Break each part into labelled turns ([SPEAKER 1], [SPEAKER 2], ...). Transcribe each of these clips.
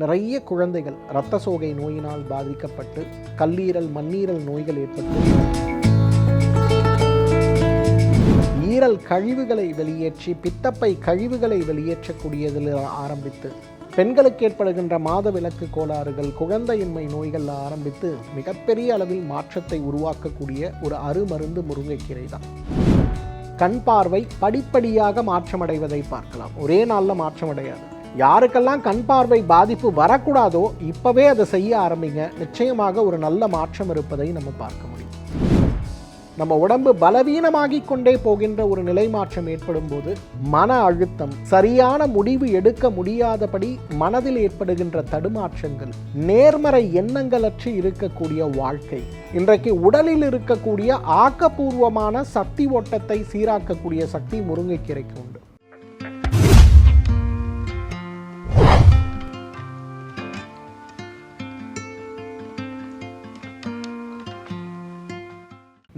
[SPEAKER 1] நிறைய குழந்தைகள் இரத்த சோகை நோயினால் பாதிக்கப்பட்டு கல்லீரல் மண்ணீரல் நோய்கள் ஏற்பட்டு. ஈரல் கழிவுகளை வெளியேற்றி பித்தப்பை கழிவுகளை வெளியேற்றக்கூடியதில் ஆரம்பித்து பெண்களுக்கு ஏற்படுகின்ற மாத விளக்கு கோளாறுகள் குழந்தையின்மை நோய்கள் ஆரம்பித்து மிகப்பெரிய அளவில் மாற்றத்தை உருவாக்கக்கூடிய ஒரு அருமருந்து முருங்கைக்கீரை தான். கண் பார்வை படிப்படியாக மாற்றமடைவதை பார்க்கலாம். ஒரே நாளில் மாற்றமடையாது. யாருக்கெல்லாம் கண் பார்வை பாதிப்பு வரக்கூடாதோ இப்போவே அதை செய்ய ஆரம்பிங்க. நிச்சயமாக ஒரு நல்ல மாற்றம் இருப்பதை நம்ம பார்க்க முடியும். நம்ம உடம்பு பலவீனமாகிக் கொண்டே போகின்ற ஒரு நிலை மாற்றம் ஏற்படும் போது மன அழுத்தம் சரியான முடிவு எடுக்க முடியாதபடி மனதில் ஏற்படுகின்ற தடுமாற்றங்கள் நேர்மறை எண்ணங்களற்று இருக்கக்கூடிய வாழ்க்கை இன்றைக்கு உடலில் இருக்கக்கூடிய ஆக்கப்பூர்வமான சக்தி ஓட்டத்தை சீராக்கக்கூடிய சக்தி முருங்கைக்கீரைக்கு உண்டு.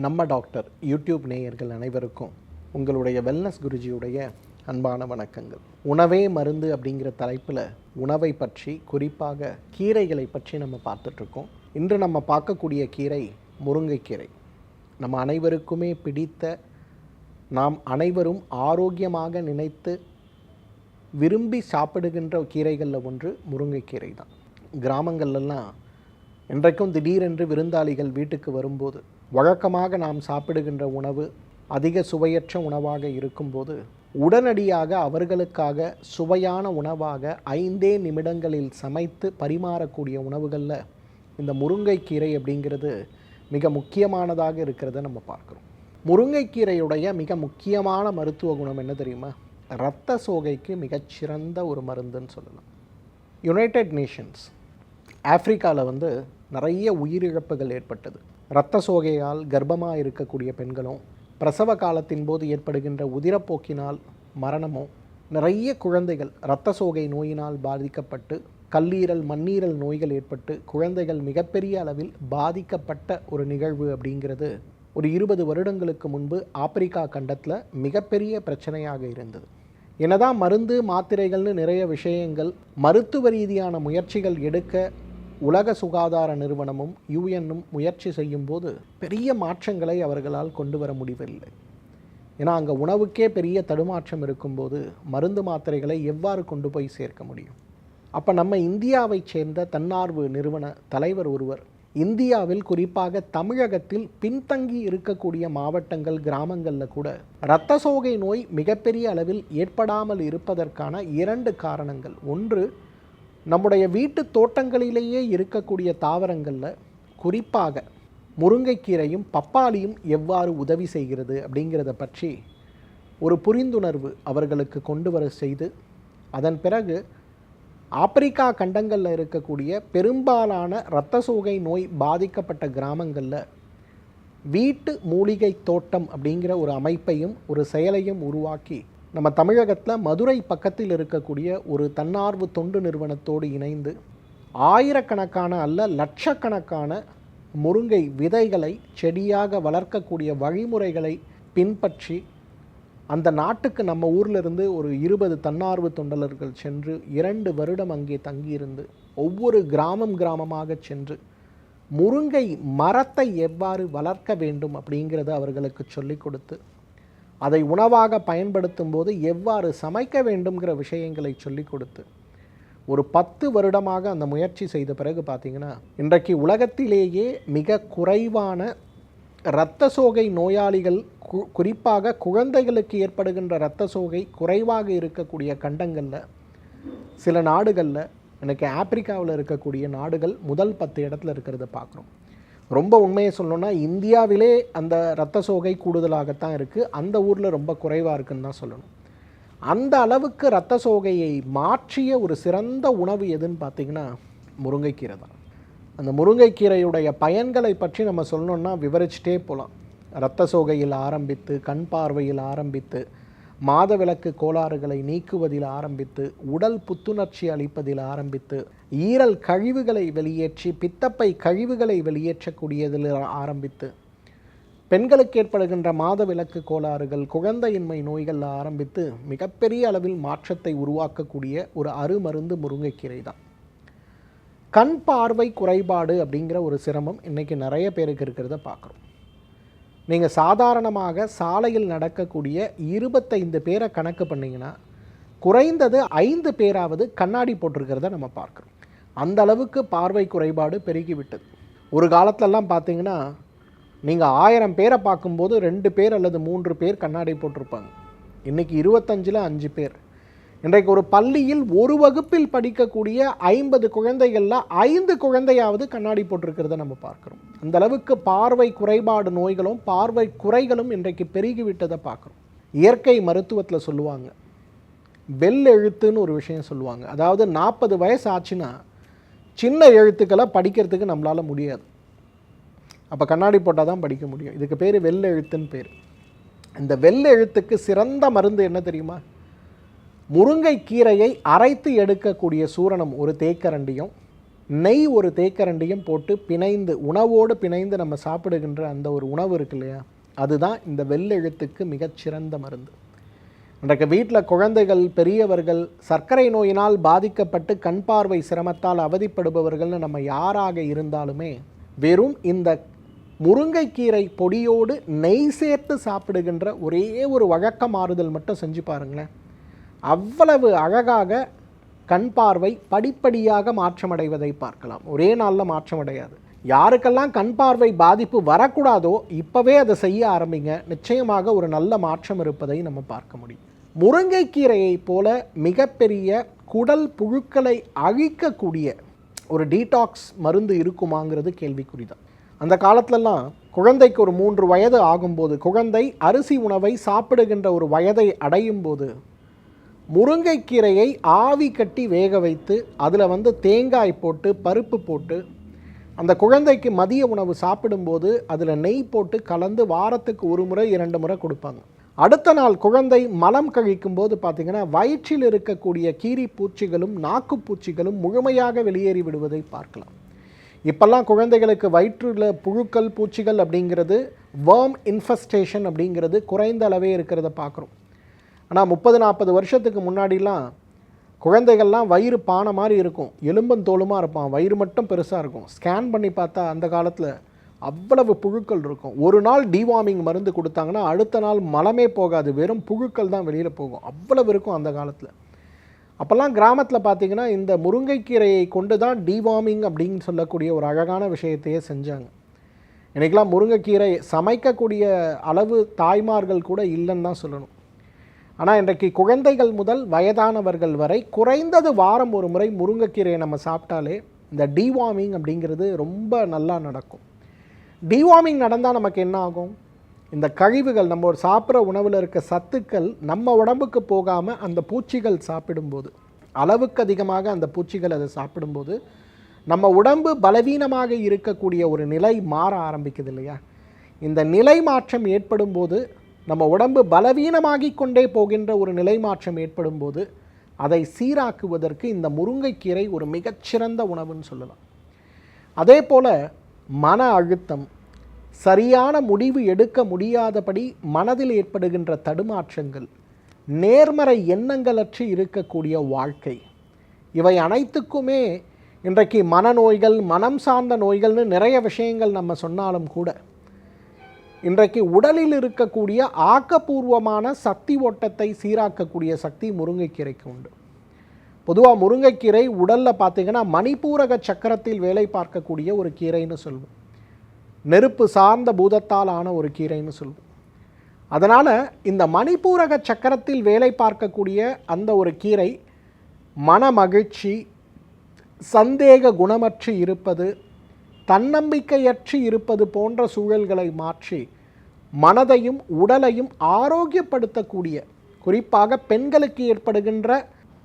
[SPEAKER 1] நம்ம டாக்டர் யூடியூப் நேயர்கள் அனைவருக்கும் உங்களுடைய வெல்னஸ் குருஜியுடைய அன்பான வணக்கங்கள். உணவே மருந்து அப்படிங்கிற தலைப்பில் உணவை பற்றி குறிப்பாக கீரைகளை பற்றி நம்ம பார்த்துட்ருக்கோம். இன்று நம்ம பார்க்கக்கூடிய கீரை முருங்கைக்கீரை. நம்ம அனைவருக்குமே பிடித்த நாம் அனைவரும் ஆரோக்கியமாக நினைத்து விரும்பி சாப்பிடுகின்ற கீரைகளில் ஒன்று முருங்கைக்கீரை தான். கிராமங்கள்லாம் இன்றைக்கும் திடீரென்று விருந்தாளிகள் வீட்டுக்கு வரும்போது வழக்கமாக நாம் சாப்பிடுகின்ற உணவு அதிக சுவையற்ற உணவாக இருக்கும்போது உடனடியாக அவர்களுக்காக சுவையான உணவாக ஐந்தே நிமிடங்களில் சமைத்து பரிமாறக்கூடிய உணவுகளில் இந்த முருங்கைக்கீரை அப்படிங்கிறது மிக முக்கியமானதாக இருக்கிறத நம்ம பார்க்குறோம். முருங்கைக்கீரையுடைய மிக முக்கியமான மருத்துவ குணம் என்ன தெரியுமா? இரத்த சோகைக்கு மிகச்சிறந்த ஒரு மருந்துன்னு சொல்லலாம். யுனைடெட் நேஷன்ஸ் ஆஃப்ரிக்காவில் வந்து நிறைய உயிரிழப்புகள் ஏற்பட்டது. இரத்த சோகையால் கர்ப்பமாக இருக்கக்கூடிய பெண்களும் பிரசவ காலத்தின் போது ஏற்படுகின்ற உதிரப்போக்கினால் மரணமும் நிறைய குழந்தைகள் இரத்த சோகை நோயினால் பாதிக்கப்பட்டு கல்லீரல் மண்ணீரல் நோய்கள் ஏற்பட்டு குழந்தைகள் மிகப்பெரிய அளவில் பாதிக்கப்பட்ட ஒரு நிகழ்வு அப்படிங்கிறது ஒரு இருபது வருடங்களுக்கு முன்பு ஆப்பிரிக்கா கண்டத்தில் மிகப்பெரிய பிரச்சனையாக இருந்தது. என்னதான் மருந்து மாத்திரைகள்னு நிறைய விஷயங்கள் மருத்துவ ரீதியான முயற்சிகள் எடுக்க உலக சுகாதார நிறுவனமும் யூஎன்னும் முயற்சி செய்யும்போது பெரிய மாற்றங்களை அவர்களால் கொண்டு வர முடியவில்லை. ஏன்னா அங்கே உணவுக்கே பெரிய தடுமாற்றம் இருக்கும்போது மருந்து மாத்திரைகளை எவ்வாறு கொண்டு போய் சேர்க்க முடியும்? அப்போ நம்ம இந்தியாவைச் சேர்ந்த தன்னார்வ நிறுவன தலைவர் ஒருவர் இந்தியாவில் குறிப்பாக தமிழகத்தில் பின்தங்கி இருக்கக்கூடிய மாவட்டங்கள் கிராமங்களில் கூட இரத்த சோகை நோய் மிகப்பெரிய அளவில் ஏற்படாமல் இருப்பதற்கான இரண்டு காரணங்கள். ஒன்று நம்முடைய வீட்டு தோட்டங்களிலேயே இருக்கக்கூடிய தாவரங்களில் குறிப்பாக முருங்கைக்கீரையும் பப்பாளியும் எவ்வாறு உதவி செய்கிறது அப்படிங்கிறத பற்றி ஒரு புரிந்துணர்வு அவர்களுக்கு கொண்டு வர செய்து அதன் பிறகு ஆப்பிரிக்கா கண்டங்களில் இருக்கக்கூடிய பெரும்பாலான இரத்த சோகை நோய் பாதிக்கப்பட்ட கிராமங்களில் வீட்டு மூலிகை தோட்டம் அப்படிங்கிற ஒரு அமைப்பையும் ஒரு செயலையும் உருவாக்கி நம்ம தமிழகத்தில் மதுரை பக்கத்தில் இருக்கக்கூடிய ஒரு தன்னார்வ தொண்டு நிறுவனத்தோடு இணைந்து ஆயிரக்கணக்கான அல்ல லட்சக்கணக்கான முருங்கை விதைகளை செடியாக வளர்க்கக்கூடிய வழிமுறைகளை பின்பற்றி அந்த நாட்டுக்கு நம்ம ஊர்லேருந்து ஒரு இருபது தன்னார்வ தொண்டலர்கள் சென்று இரண்டு வருடம் அங்கே தங்கியிருந்து ஒவ்வொரு கிராமம் கிராமமாக சென்று முருங்கை மரத்தை எவ்வாறு வளர்க்க வேண்டும் அப்படிங்கிறத அவர்களுக்கு சொல்லிக் கொடுத்து அதை உணவாக பயன்படுத்தும் போது எவ்வாறு சமைக்க வேண்டும்ங்கிற விஷயங்களை சொல்லிக் கொடுத்து ஒரு பத்து வருடமாக அந்த முயற்சி செய்த பிறகு பார்த்தீங்கன்னா இன்றைக்கு உலகத்திலேயே மிக குறைவான இரத்த சோகை நோயாளிகள் கு குறிப்பாக குழந்தைகளுக்கு ஏற்படுகின்ற இரத்த சோகை குறைவாக இருக்கக்கூடிய கண்டங்களில் சில நாடுகளில் எனக்கு ஆப்பிரிக்காவில் இருக்கக்கூடிய நாடுகள் முதல் பத்து இடத்துல இருக்கிறத பார்க்குறோம். ரொம்ப உண்மையை சொல்லணும்னா இந்தியாவிலே அந்த இரத்த சோகை கூடுதலாகத்தான் இருக்குது அந்த ஊரில் ரொம்ப குறைவாக இருக்குன்னு தான் சொல்லணும். அந்த அளவுக்கு இரத்த சோகையை மாற்றிய ஒரு சிறந்த உணவு எதுன்னு பார்த்தீங்கன்னா முருங்கைக்கீரை தான். அந்த முருங்கைக்கீரையுடைய பயன்களை பற்றி நம்ம சொல்லணுன்னா விவரிச்சிட்டே போகலாம் இரத்த சோகையில் ஆரம்பித்து கண் பார்வையில் ஆரம்பித்து மாதவிலக்கு கோளாறுகளை நீக்குவதில் ஆரம்பித்து உடல் புத்துணர்ச்சி அளிப்பதில் ஆரம்பித்து ஈரல் கழிவுகளை வெளியேற்றி பித்தப்பை கழிவுகளை வெளியேற்றக்கூடியதில் ஆரம்பித்து பெண்களுக்கு ஏற்படுகின்ற மாதவிலக்கு கோளாறுகள் குழந்தையின்மை நோய்கள் ஆரம்பித்து மிகப்பெரிய அளவில் மாற்றத்தை உருவாக்கக்கூடிய ஒரு அருமருந்து முருங்கைக்கீரை தான். கண் பார்வை குறைபாடு அப்படிங்கிற ஒரு சிரமம் இன்றைக்கி நிறைய பேருக்கு இருக்கிறத பார்க்குறோம். நீங்கள் சாதாரணமாக சாலையில் நடக்கக்கூடிய இருபத்தைந்து பேரை கணக்கு பண்ணிங்கன்னா குறைந்தது ஐந்து பேராவது கண்ணாடி போட்டிருக்கிறத நம்ம பார்க்குறோம். அந்த அளவுக்கு பார்வை குறைபாடு பெருகிவிட்டது. ஒரு காலத்திலலாம் பார்த்தீங்கன்னா நீங்கள் ஆயிரம் பேரை பார்க்கும்போது ரெண்டு பேர் அல்லது மூன்று பேர் கண்ணாடி போட்டிருப்பாங்க. இன்றைக்கி இருபத்தஞ்சில் அஞ்சு பேர். இன்றைக்கு ஒரு பள்ளியில் ஒரு வகுப்பில் படிக்கக்கூடிய ஐம்பது குழந்தைகளில் ஐந்து குழந்தையாவது கண்ணாடி போட்டிருக்கிறத நம்ம பார்க்குறோம். அந்த அளவுக்கு பார்வை குறைபாடு நோய்களும் பார்வை குறைகளும் இன்றைக்கு பெருகிவிட்டதை பார்க்குறோம். இயற்கை மருத்துவத்தில் சொல்லுவாங்க. வெள் எழுத்துன்னு ஒரு விஷயம் சொல்லுவாங்க. அதாவது நாற்பது வயசு ஆச்சுன்னா சின்ன எழுத்துக்களை படிக்கிறதுக்கு நம்மளால் முடியாது. அப்போ கண்ணாடி போட்டால் தான் படிக்க முடியும். இதுக்கு பேர் வெள்ளெழுத்துன்னு பேர். இந்த வெள்ளெழுத்துக்கு சிறந்த மருந்து என்ன தெரியுமா? முருங்கைக்கீரையை அரைத்து எடுக்கக்கூடிய சூரணம் ஒரு தேக்கரண்டியும் நெய் ஒரு தேக்கரண்டியும் போட்டு பிணைந்து உணவோடு பிணைந்து நம்ம சாப்பிடுகின்ற அந்த ஒரு உணவு இருக்கு இல்லையா? அதுதான் இந்த வெள்ளெழுத்துக்கு மிகச்சிறந்த மருந்து. இன்றைக்கு வீட்டில் குழந்தைகள் பெரியவர்கள் சர்க்கரை நோயினால் பாதிக்கப்பட்டு கண் பார்வை சிரமத்தால் அவதிப்படுபவர்கள்னு நம்ம யாராக இருந்தாலுமே வெறும் இந்த முருங்கைக்கீரை பொடியோடு நெய் சேர்த்து சாப்பிடுகின்ற ஒரே ஒரு வழக்க மாறுதல் மட்டும் செஞ்சு பாருங்களேன். அவ்வளவு அழகாக கண் பார்வை படிப்படியாக மாற்றமடைவதை பார்க்கலாம். ஒரே நாளில் மாற்றமடையாது. யாருக்கெல்லாம் கண் பார்வை பாதிப்பு வரக்கூடாதோ இப்போவே அதை செய்ய ஆரம்பிங்க. நிச்சயமாக ஒரு நல்ல மாற்றம் இருப்பதை நம்ம பார்க்க முடியும். முருங்கைக்கீரையை போல மிகப்பெரிய குடல் புழுக்களை அழிக்கக்கூடிய ஒரு டீடாக்ஸ் மருந்து இருக்குமாங்கிறது கேள்விக்குறி தான் அந்த காலத்துலலாம் குழந்தைக்கு ஒரு மூன்று வயது ஆகும்போது குழந்தை அரிசி உணவை சாப்பிடுகின்ற ஒரு வயதை அடையும் போது முருங்கைக்கீரையை ஆவி கட்டி வேக வைத்து அதில் வந்து தேங்காய் போட்டு பருப்பு போட்டு அந்த குழந்தைக்கு மதிய உணவு சாப்பிடும்போது அதில் நெய் போட்டு கலந்து வாரத்துக்கு ஒரு முறை இரண்டு முறை கொடுப்பாங்க. அடுத்த நாள் குழந்தை மலம் கழிக்கும் போது பார்த்தீங்கன்னா வயிற்றில் இருக்கக்கூடிய கீரி பூச்சிகளும் நாக்கு பூச்சிகளும் முழுமையாக வெளியேறி விடுவதை பார்க்கலாம். இப்போல்லாம் குழந்தைகளுக்கு வயிற்றில் புழுக்கள் பூச்சிகள் அப்படிங்கிறது வேர்ம் இன்ஃபெஸ்டேஷன் அப்படிங்கிறது குறைந்த அளவே இருக்கிறத பார்க்குறோம். ஆனால் முப்பது நாற்பது வருஷத்துக்கு முன்னாடிலாம் குழந்தைகள்லாம் வயிறு பானை மாதிரி இருக்கும். எலும்பன் தோலுமாக இருப்பான். வயிறு மட்டும் பெருசாக இருக்கும். ஸ்கேன் பண்ணி பார்த்தா அந்த காலத்தில் அவ்வளவு புழுக்கள் இருக்கும். ஒரு நாள் டிவார்மிங் மருந்து கொடுத்தாங்கன்னா அடுத்த நாள் மலமே போகாது. வெறும் புழுக்கள் தான் வெளியில் போகும். அவ்வளவு இருக்கும் அந்த காலத்தில். அப்போல்லாம் கிராமத்தில் பார்த்தீங்கன்னா இந்த முருங்கைக்கீரையை கொண்டு தான் டிவார்மிங் அப்படின்னு சொல்லக்கூடிய ஒரு அழகான விஷயத்தையே செஞ்சாங்க. இன்றைக்கெலாம் முருங்கைக்கீரை சமைக்கக்கூடிய அளவு தாய்மார்கள் கூட இல்லைன்னு தான் சொல்லணும். ஆனால் இன்றைக்கு குழந்தைகள் முதல் வயதானவர்கள் வரை குறைந்தது வாரம் ஒரு முறை முருங்கைக்கீரையை நம்ம சாப்பிட்டாலே இந்த டிவார்மிங் அப்படிங்கிறது ரொம்ப நல்லா நடக்கும். டிவார்மிங் நடந்தால் நமக்கு என்ன ஆகும்? இந்த கழிவுகள் நம்ம ஒரு சாப்பிட்ற உணவில் இருக்க சத்துக்கள் நம்ம உடம்புக்கு போகாமல் அந்த பூச்சிகள் சாப்பிடும்போது அளவுக்கு அதிகமாக அந்த பூச்சிகள் அதை சாப்பிடும்போது நம்ம உடம்பு பலவீனமாக இருக்கக்கூடிய ஒரு நிலை மாற ஆரம்பிக்குது இல்லையா? இந்த நிலை மாற்றம் ஏற்படும் போது நம்ம உடம்பு பலவீனமாகிக் கொண்டே போகின்ற ஒரு நிலை மாற்றம் ஏற்படும் போது அதை சீராக்குவதற்கு இந்த முருங்கைக்கீரை ஒரு மிகச்சிறந்த உணவுன்னு சொல்லலாம். அதே போல் மன அழுத்தம் சரியான முடிவு எடுக்க முடியாதபடி மனதில் ஏற்படுகின்ற தடுமாற்றங்கள் நேர்மறை எண்ணங்களற்று இருக்கக்கூடிய வாழ்க்கை இவை அனைத்துக்குமே இன்றைக்கு மனநோய்கள் மனம் சார்ந்த நோய்கள்னு நிறைய விஷயங்கள் நம்ம சொன்னாலும் கூட இன்றைக்கு உடலில் இருக்கக்கூடிய ஆக்கப்பூர்வமான சக்தி ஓட்டத்தை சீராக்கக்கூடிய சக்தி முருங்கைக்கீரைக்கு உண்டு. பொதுவாக முருங்கைக்கீரை உடலில் பார்த்தீங்கன்னா மணிப்பூரக சக்கரத்தில் வேலை பார்க்கக்கூடிய ஒரு கீரைன்னு சொல்லுவோம் நெருப்பு சார்ந்த பூதத்தால் ஆன ஒரு கீரைன்னு சொல்லுவோம் அதனால் இந்த மணிப்பூரக சக்கரத்தில் வேலை பார்க்கக்கூடிய அந்த ஒரு கீரை மன மகிழ்ச்சி சந்தேக குணமற்று இருப்பது தன்னம்பிக்கையற்று இருப்பது போன்ற சூழல்களை மாற்றி மனதையும் உடலையும் ஆரோக்கியப்படுத்தக்கூடிய குறிப்பாக பெண்களுக்கு ஏற்படுகின்ற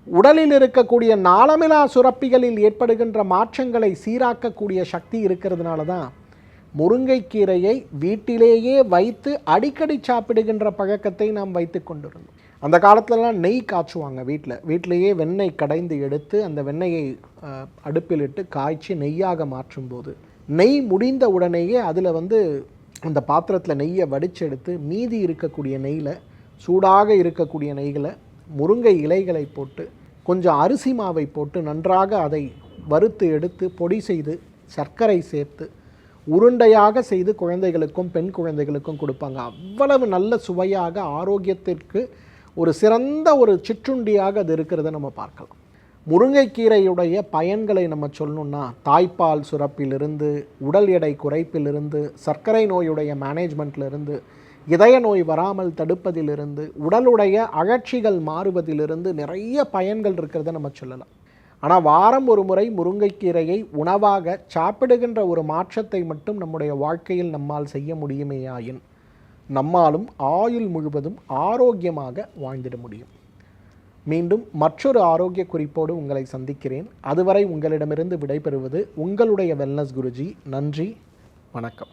[SPEAKER 1] உடலில் இருக்கக்கூடிய நாளமிலா சுரப்பிகளில் ஏற்படுகின்ற மாற்றங்களை சீராக்கக்கூடிய சக்தி இருக்கிறதுனால தான் முருங்கைக்கீரையை வீட்டிலேயே வைத்து அடிக்கடி சாப்பிடுகின்ற பழக்கத்தை நாம் வைத்து கொண்டிருந்தோம். அந்த காலத்துலலாம் நெய் காய்ச்சுவாங்க வீட்டில் வீட்டிலேயே வெண்ணெய் கடைந்து எடுத்து அந்த வெண்ணெயை அடுப்பிலிட்டு காய்ச்சி நெய்யாக மாற்றும்போது நெய் முடிந்த உடனேயே அதில் வந்து அந்த பாத்திரத்தில் நெய்யை வடிச்செடுத்து மீதி இருக்கக்கூடிய நெய்யில் சூடாக இருக்கக்கூடிய நெய்களை முருங்கை இலைகளை போட்டு கொஞ்சம் அரிசி மாவை போட்டு நன்றாக அதை வறுத்து எடுத்து பொடி செய்து சர்க்கரை சேர்த்து உருண்டையாக செய்து குழந்தைகளுக்கும் பெண் குழந்தைகளுக்கும் கொடுப்பாங்க. அவ்வளவு நல்ல சுவையாக ஆரோக்கியத்திற்கு ஒரு சிறந்த ஒரு சிற்றுண்டியாக அது இருக்கிறத நம்ம பார்க்கலாம். முருங்கைக்கீரையுடைய பயன்களை நம்ம சொல்லணும்னா தாய்ப்பால் சுரப்பிலிருந்து உடல் எடை குறைப்பிலிருந்து சர்க்கரை நோயுடைய மேனேஜ்மெண்ட்லேருந்து இதய நோய் வராமல் தடுப்பதிலிருந்து உடலுடைய அழற்சிகள் மாறுவதிலிருந்து நிறைய பயன்கள் இருக்கிறத நம்ம சொல்லலாம். ஆனால் வாரம் ஒரு முறை முருங்கைக்கீரையை உணவாக சாப்பிடுகின்ற ஒரு மாற்றத்தை மட்டும் நம்முடைய வாழ்க்கையில் நம்மால் செய்ய முடியுமேயாயின் நம்மாலும் ஆயுள் முழுவதும் ஆரோக்கியமாக வாழ்ந்திட முடியும். மீண்டும் மற்றொரு ஆரோக்கிய குறிப்போடு உங்களை சந்திக்கிறேன். அதுவரை உங்களிடமிருந்து விடைபெறுவது உங்களுடைய வெல்னஸ் குருஜி. நன்றி. வணக்கம்.